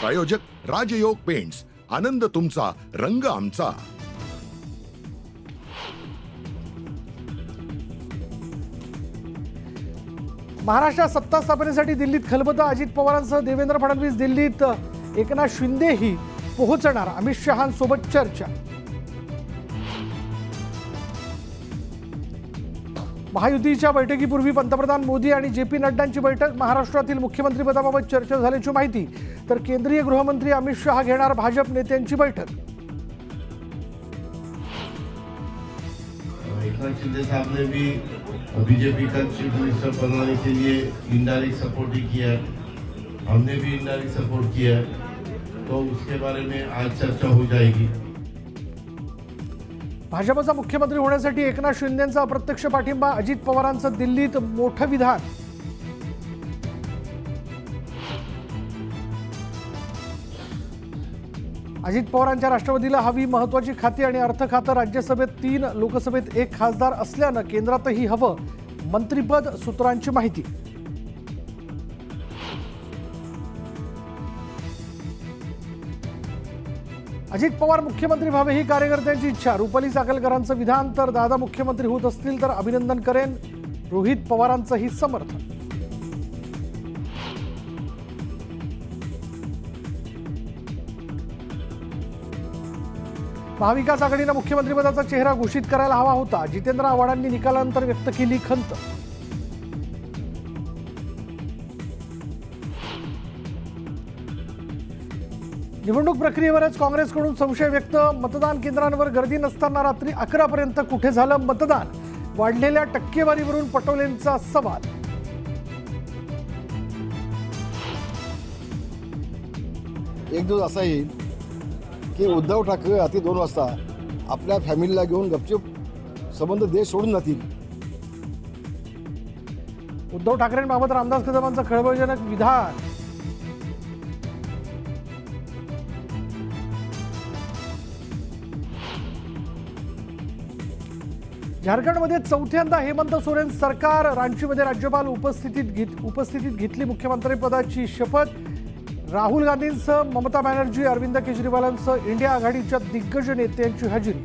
प्रायोजक राजयोग पेंट्स. आनंद तुमचा रंग आमचा. महाराष्ट्रात सत्ता स्थापनेसाठी दिल्लीत खलबतं अजित पवारांसह देवेंद्र फडणवीस दिल्लीत एकनाथ शिंदेही पोहोचणार. अमित शहांसोबत चर्चा. महायुतीच्या बैठकीपूर्वी पंतप्रधान मोदी आणि जे पी नड्डांची बैठक महाराष्ट्रातील मुख्यमंत्रीपदाबाबत चर्चा झाल्याची माहिती तर केंद्रीय गृहमंत्री अमित शहा घेणार भाजप नेत्यांची बैठक. एकनाथ शिंदे साहब ने भी बीजेपी का चीफ मिनिस्टर बनाने के लिए इनडायरेक्ट सपोर्ट ही किया हमने भी इनडायरेक्ट सपोर्ट किया तो उसके बारे में आज चर्चा हो जाएगी। भाजपचा मुख्यमंत्री होण्यासाठी एकनाथ शिंदेचा अप्रत्यक्ष पाठिंबा अजित पवारांचं दिल्लीत मोठं विधान. अजित पवारांच्या राष्ट्रवादीला हवी महत्वाची खाती आणि अर्थ खातं राज्यसभेत तीन लोकसभेत एक खासदार असल्यानं केंद्रातही हवं मंत्रिपद सूत्रांची माहिती. अजित पवार मुख्यमंत्री व्हावे ही कार्यकर्त्यांची इच्छा. रुपाली चाकलकरांचं विधान तर दादा मुख्यमंत्री होत असतील तर अभिनंदन करेन. रोहित पवारांचंही समर्थन. महाविकास आघाडीनं मुख्यमंत्रीपदाचा चेहरा घोषित करायला हवा होता. जितेंद्र आव्हाडांनी निकालानंतर व्यक्त केली खंत. निवडणूक प्रक्रियेवरच काँग्रेसकडून संशय व्यक्त. मतदान केंद्रांवर गर्दी नसताना रात्री अकरा पर्यंत कुठे झालं मतदान? वाढलेल्या टक्केवारीवरून पटोलेंचा सवाल. एक दिवस असा येईल की उद्धव ठाकरे रात्री दोन वाजता आपल्या फॅमिलीला घेऊन गपचूप संबंध देश सोडून जातील. उद्धव ठाकरेंबाबत रामदास कदमांचं खळबळजनक विधान. झारखंडमध्ये चौथ्यांदा हेमंत सोरेन सरकार रांचीमध्ये राज्यपाल उपस्थितीत घेत उपस्थितीत घेतली मुख्यमंत्रीपदाची शपथ. राहुल गांधींसह ममता बॅनर्जी अरविंद केजरीवालांसह इंडिया आघाडीच्या दिग्गज नेत्यांची हजेरी.